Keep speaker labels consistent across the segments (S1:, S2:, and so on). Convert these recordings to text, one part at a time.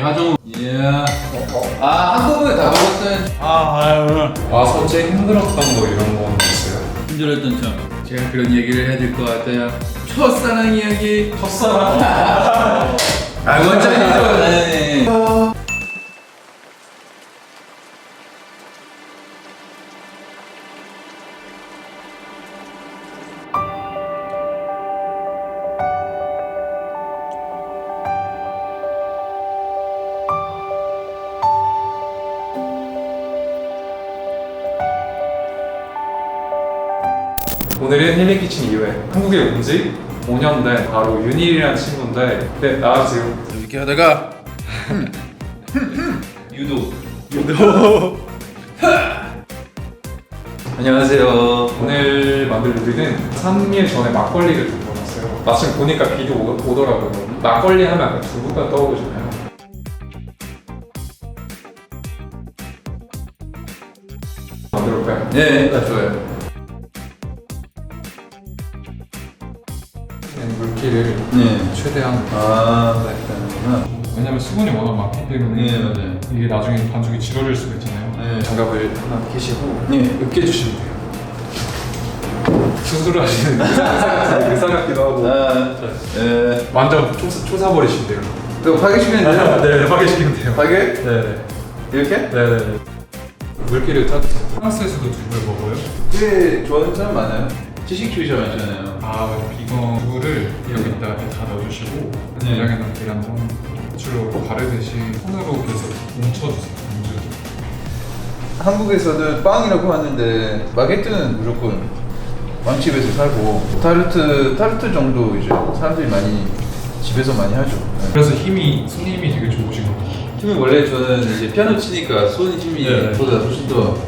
S1: 하정우
S2: 예. 아 한꺼번에 다 먹었어요.
S1: 아 아유
S3: 와서 제일 힘들었던 거 이런 거 있어요?
S2: 힘들었던 점. 제가 그런 얘기를 해야 될 것 같아요. 첫사랑 이야기.
S3: 첫사랑
S2: 아 원장이죠. 네.
S3: 오늘은 힐링 키친 이후에 한국에 온 지 5년 된 바로 윤일이라는 친구인데 네 나와주세요.
S2: 이렇게 하다가 유도.
S1: 안녕하세요.
S3: 오늘 만들 요리는 3일 전에 막걸리를 들고 왔어요. 마침 보니까 비도 오, 오더라고요. 막걸리 하면 약간 두부가 떠오르잖아요? 만들어볼까요?
S2: 네, 아, 좋아요.
S3: 최대한
S2: 아, 맛있다는구나.
S3: 왜냐면 수분이 워낙 많기 때문에
S2: 네, 맞아요.
S3: 이게 나중에 반죽이 질어질 수가 있잖아요
S2: 네.
S3: 장갑을 하나 끼시고
S2: 네.
S3: 으깨주시면 돼요 수술을 하시는 의사 의사 같기도 하고
S2: 아, 네.
S3: 완전 초사, 초사버리시면 돼요
S2: 이거 파괴시키면 돼요?
S3: 네 파괴시키면 돼요
S2: 파괴?
S3: 네네
S2: 이렇게?
S3: 네 네 물기를 타주세요 프랑스에서도 두부를 먹어요?
S2: 꽤 좋아하는 사람 많아요. 많잖아요.
S3: 아 비건 두부를 여기다가 이렇게 다 넣어주시고
S2: 네.
S3: 계량에다 계란 넣은 줄로 바르듯이 손으로 계속 뭉쳐주세요 뭉쳐주세요
S2: 한국에서는 빵이라고 하는데 바게트는 무조건 빵집에서 살고 타르트 타르트 정도 이제 사람들이 많이 집에서 많이 하죠. 네.
S3: 그래서 힘이 손님이 되게 좋으신 것 같아요
S2: 힘이 원래 저는 이제 피아노 치니까 손 힘이
S3: 네.
S2: 보다 훨씬 더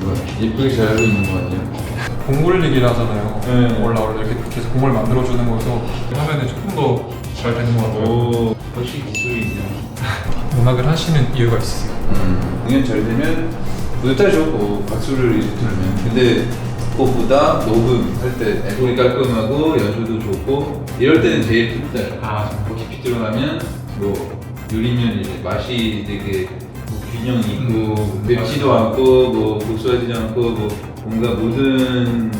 S2: 뭔가 예쁘게 잘 하고 있는 거 같네요.
S3: 곡물리기를 하잖아요
S2: 네.
S3: 원래 이렇게 계속 곡물 만들어주는 거여서 하면은 조금 더 잘 되는 것 같아요
S2: 오, 역시 기술이 있네요.
S3: 음악을 하시는 이유가 있으세요?
S2: 음, 공연 잘 되면 뿌듯하죠. 뭐 박수를 이제 들으면. 근데 그것보다 녹음할 때 소리 깔끔하고 연주도 좋고 이럴 때는 제일 뿌듯해요.
S3: 아,
S2: 뭐 깊이 들어가면 뭐 요리면 이제 맛이 되게 뭐 균형 있고
S3: 음,
S2: 맵지도. 않고 뭐 고소하지 않고 뭐 뭔가 모든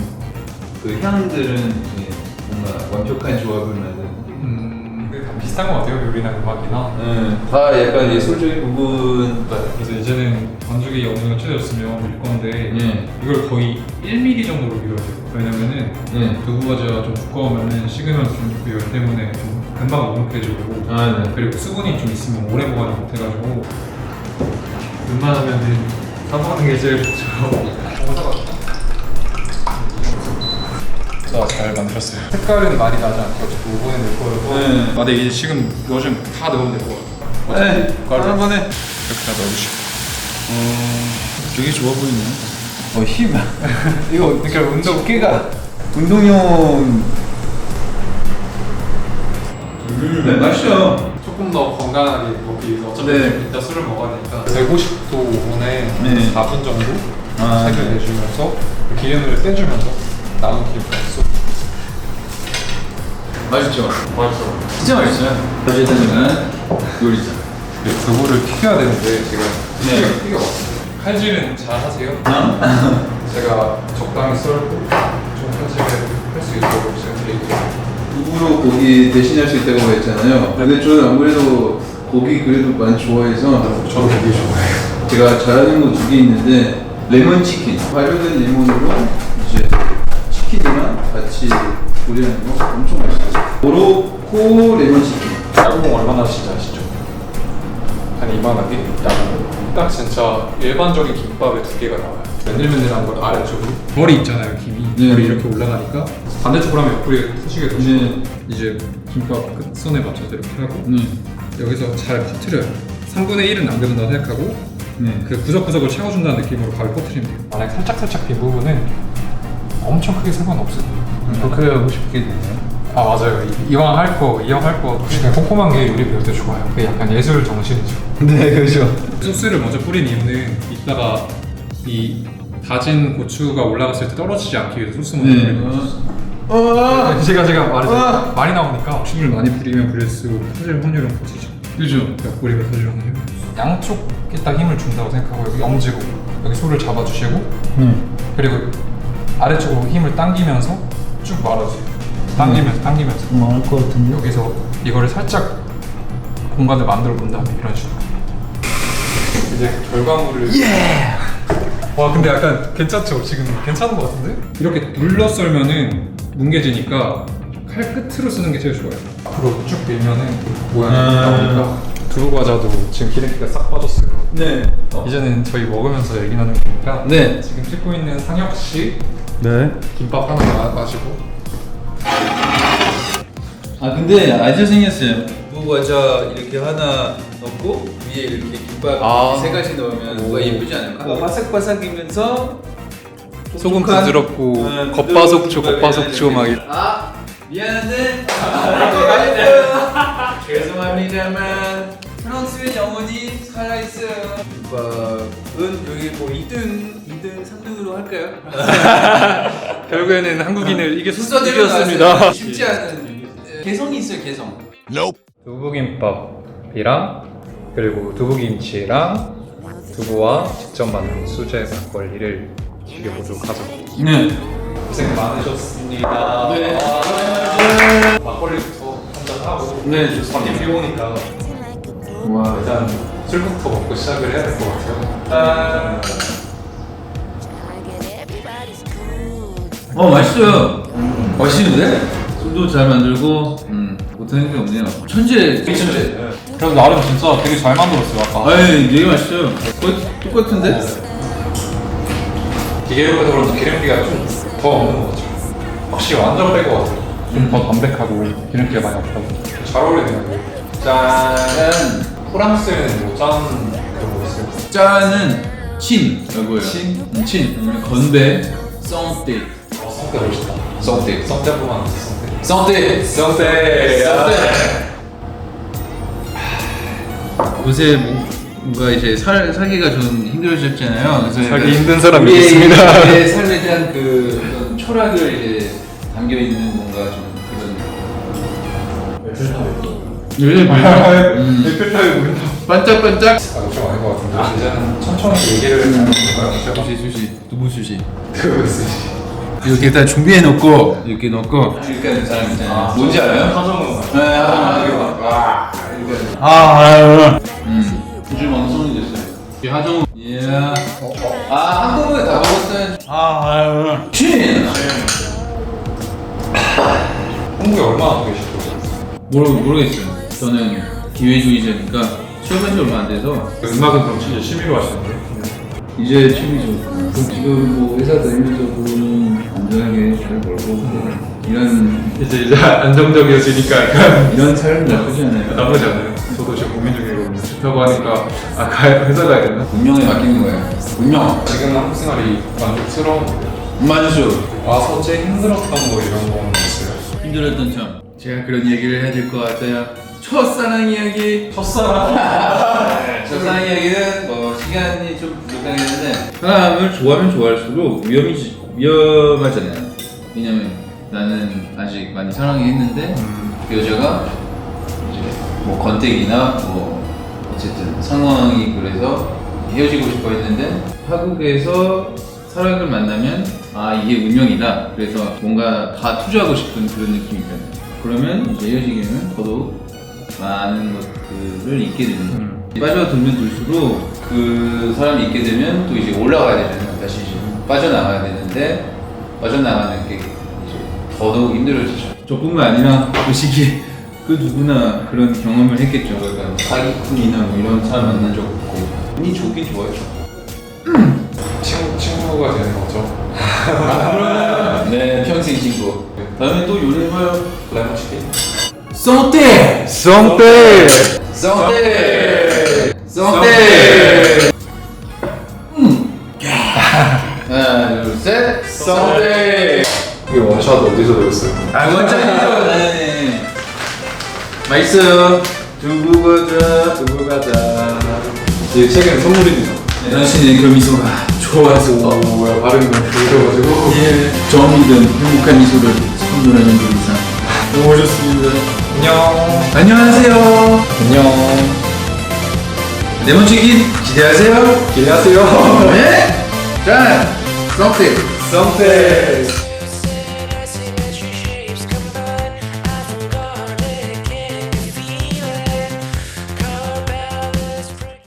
S2: 그 향들은 이제 뭔가 완벽한 조합을 만드는.
S3: 음, 근데 다 비슷한 것 같아요 요리나 음악이나
S2: 네, 다 약간 예술적인 부분
S3: 네, 그래서 이제는 반죽이 어느 정도 채졌으면 밀 건데
S2: 네.
S3: 이걸 거의 1mm 정도로 밀어야 돼요 왜냐면은
S2: 네.
S3: 두부 과자가 좀 두꺼우면은 식으면 좀열 때문에 좀 금방 눅눅해지고
S2: 아, 네.
S3: 그리고 수분이 좀 있으면 오래 보관을 못해가지고 웬만하면은 사먹는 게 제일 좋죠 잘 만들었어요 색깔은 많이 나지 않고 어차피 5분에 낼 거여서
S2: 네.
S3: 아 근데 이제 지금 넣으시면 다 넣으면 될것 같아요
S2: 네, 한 번에
S3: 이렇게 다 넣어주시고
S2: 되게 좋아 보이네. 어 힘.
S3: 이거 그러니까 운동
S2: 어깨가 운동용. 네, 맛있어.
S3: 조금 더 건강하게 위해서 어차피
S2: 네.
S3: 이따 술을 먹어야 되니까 150도 오븐에
S2: 네.
S3: 4분 정도
S2: 아,
S3: 색을
S2: 네.
S3: 내주면서 기름을 빼주면서 남은 기름을 쏙
S2: 맛있죠.
S3: 맛있어
S2: 진짜 맛있어요. 어쨌든 요리자.
S3: 두부를 튀겨야 되는데 제가
S2: 네.
S3: 튀겨 튀겨 칼질은 잘 하세요?
S2: 어?
S3: 제가 적당히 썰고 좀 칼질을 할 수 있도록 제가 드릴게요
S2: 두부로 고기 대신할 수 있다고 했잖아요. 근데 저는 아무래도 고기 그래도 많이 좋아해서
S3: 저도 되게 좋아해요
S2: 제가 잘하는 거 두 개 있는데 레몬 치킨. 발효된 레몬으로 이제 치킨이랑 같이 조리하는 거 엄청 맛있어요. 모로코 레몬 치킨.
S3: 야구공 얼마나 하시는지 아시죠? 한 이만하게 딱 진짜 일반적인 김밥에 두 개가 나와요 맨들맨들한 걸 아래쪽으로 머리 있잖아요 김이
S2: 네.
S3: 머리 이렇게 올라가니까 반대쪽으로 하면 터지게 되죠
S2: 네.
S3: 이제 김밥 끝선에 맞춰서 이렇게 하고
S2: 네.
S3: 여기서 잘 퍼트려요 3분의 1은 남겨둔다 생각하고
S2: 네.
S3: 그 구석구석을 채워준다는 느낌으로 가위 퍼트리면 돼요 만약 살짝살짝 빈 부분은 엄청 크게 상관없어요
S2: 그렇게 하고 싶게 되네요.
S3: 아 맞아요 이- 이왕 할 거 이왕 할 거 그냥 꼼꼼한 게 요리 배울 때 좋아요 그게 약간 예술 정신이죠
S2: 네, 그렇죠.
S3: 소스를 먼저 뿌린 이유는 이따가 이 다진 고추가 올라갔을 때 떨어지지 않기 위해서 소스 먼저
S2: 네.
S3: 뿌리는 거죠
S2: 어,
S3: 제가 제가 말했죠
S2: 아!
S3: 많이 나오니까 춤을 많이 뿌리면 그럴수록 터질 확률은 커지죠
S2: 그죠?
S3: 옆구리가 들어오는 힘. 양쪽에 딱 힘을 준다고 생각하고 여기 엄지로 여기 소를 잡아주시고
S2: 네.
S3: 그리고 아래쪽으로 힘을 당기면서 쭉 말아주세요. 당기면서 당기면서
S2: 뭐알것 같은데?
S3: 여기서 이거를 살짝 공간을 만들어 본 다음에 이런 식으로 이제 결과물을 와 근데 약간 괜찮죠? 지금 괜찮은 것 같은데? 이렇게 눌러 썰면은 뭉개지니까 칼 끝으로 쓰는 게 제일 좋아요 앞으로 쭉 밀면은 모양이
S2: 아.
S3: 나오니까 두부 과자도 지금 기름기가 싹 빠졌어요
S2: 네.
S3: 이제는 저희 먹으면서 얘기 나누는 거니까
S2: 네.
S3: 지금 찍고 있는 상혁 씨
S2: 네.
S3: 김밥 하나 마- 마시고
S2: 아 근데 아주 생겼어요. 무과자 이렇게 하나 넣고 위에 이렇게 김밥
S3: 아.
S2: 세 가지 넣으면
S3: 오.
S2: 뭐가 예쁘지 않을까? 바삭바삭이면서
S3: 소금
S2: 촉촉한-
S3: 부드럽고
S2: 음,
S3: 겉바속촉
S2: 부드럽고
S3: 겉바속촉 막 이렇게.
S2: 아 미안한데 죄송합니다만 프랑스의 영혼이 살아있어요. 김밥은 여기 뭐 2등, 2등, 3등으로 할까요?
S3: 결국에는 한국인을 이게
S2: 순서대로. 나왔어요. 쉽지 않은 개성이 있어요 개성.
S3: 두부김밥이랑 그리고 두부김치랑 두부와 직접 만든 수제 막걸리를 즐겨보도록 하죠.
S2: 네.
S3: 고생 많으셨습니다.
S2: 네.
S3: 아, 막걸리부터 한잔 하고
S2: 네, 좋습니다.
S3: 밖에 비 오니까
S2: 와
S3: 일단 술부터 먹고 시작을 해야 될 것 같아요.
S2: 어 맛있어요. 맛있는데? 술도 잘 만들고 음 못하는 게 없네요. 천재 천재.
S3: 그래서 나름 진짜 되게 잘 만들었어요 아까.
S2: 아이 되게 맛있어요. 거의 똑같은데?
S3: 기계로서 그런지 기름기가 좀 더 없는 것 같아요. 확실히 완전 뺄것 같아요. 좀 더 담백하고 기름기가 많이 없다고. 잘 어울리네요. 짠.
S2: 짠.
S3: 프랑스에는 뭐짠 그런 거 있어요?
S2: 짠은 친 이거예요.
S3: 친?
S2: 음, 친. 아니면 건배. 썽떼.
S3: 어, 성대 멋있다.
S2: 썽떼.
S3: 성대뿐만 아니라 성대.
S2: 썽떼.
S3: 성대.
S2: 요새 뭐- 뭔가 이제 살, 살기가 좀 힘들어졌잖아요. 그래서
S3: 살기 힘든 사람이
S2: 우리의
S3: 있습니다.
S2: 우리의 삶에 대한 그 어떤 철학을 이제 담겨 있는 뭔가 좀 그런. 요새 음.
S3: 에펠탑이 보인다.
S2: 반짝반짝.
S3: 아, 좀 아닌 것 같은데. 이제는 천천히 얘기를 해볼까요? 제가
S2: 수시 수시 두부 수시.
S3: 되고 있으시.
S2: 이렇게 다 준비해 놓고 이렇게 넣고 이렇게 하는 사람 있잖아요. 뭔지 알아요?
S3: 하정우.
S2: 네, 하정우.
S3: 와. 이렇게.
S2: 아, 아유. 모르 모르겠어요. 저는 기회주의자니까 시험한 지 얼마 안 돼서
S3: 음악은 그럼 진짜 취미로 하시는데?
S2: 이제 취미죠. 그럼 지금 뭐 회사 다니면서 돈은 안전하게 잘 벌고 이런
S3: 이제 이제 안정적이어지니까 약간
S2: 이런 삶 나쁘지 않아요.
S3: 나쁘지 않아요. 저도 지금 고민 중이거든요. 좋다고 하니까 아 가야 회사 가야 되나?
S2: 운명에 맡기는 거예요. 운명.
S3: 지금 한국 생활이 만족스러운
S2: 맞았어.
S3: 와서 제일 힘들었던 거 이런 거는 있어요?
S2: 힘들었던 점. 제가 그런 얘기를 해야 될 것 같아요. 첫사랑 이야기.
S3: 첫사랑
S2: 첫사랑 이야기는 뭐 시간이 좀 부족하긴 한데 사람을 좋아하면 좋아할수록 위험이 위험하잖아요. 왜냐면 나는 아직 많이 사랑했는데 그 여자가 이제 뭐 건택이나 뭐 어쨌든 상황이 그래서 헤어지고 싶어 했는데 한국에서 사랑을 만나면 아 이게 운명이다. 그래서 뭔가 다 투자하고 싶은 그런 느낌이 있잖아요. 그러면 이제 되면 더더욱 많은 것들을 잊게 되는 거죠.
S3: 음.
S2: 빠져들면 들수록 그 사람이 있게 되면 또 이제 올라가야 되잖아요. 다시 이제 빠져나가야 되는데 빠져나가는 게 이제 더더욱 힘들어지죠. 저뿐만 아니라 그 시기에 그 누구나 그런 경험을 했겠죠. 약간 사기꾼이나 뭐 이런 사람 만난 적 없고 운이 좋긴 좋아요.
S3: 친구 친구가 되는 거죠.
S2: 네, 평생 친구. 다음에 또 요리해봐요.
S3: 레몬 치킨.
S2: 썽떼!
S3: 성대.
S2: 썽떼! 음. 하나, 둘, 셋. 썽떼!
S3: 이게 원샷 어디서 배웠어요?
S2: 아, 원장이죠. 네. 맛있어요. 두부 과자, 두부 과자.
S3: 이 책은 선물이네요.
S2: 당신의 그 미소가 좋아서
S3: 뭐야 발음이 너무 좋으셔가지고.
S2: 예, 점이든 행복한 미소를 선물하는 분 이상 좋습니다.
S3: 안녕.
S2: 안녕하세요.
S3: 안녕.
S2: 레몬치킨 기대하세요.
S3: 기대하세요.
S2: 네? 짠! 썸띵.
S3: 썸택.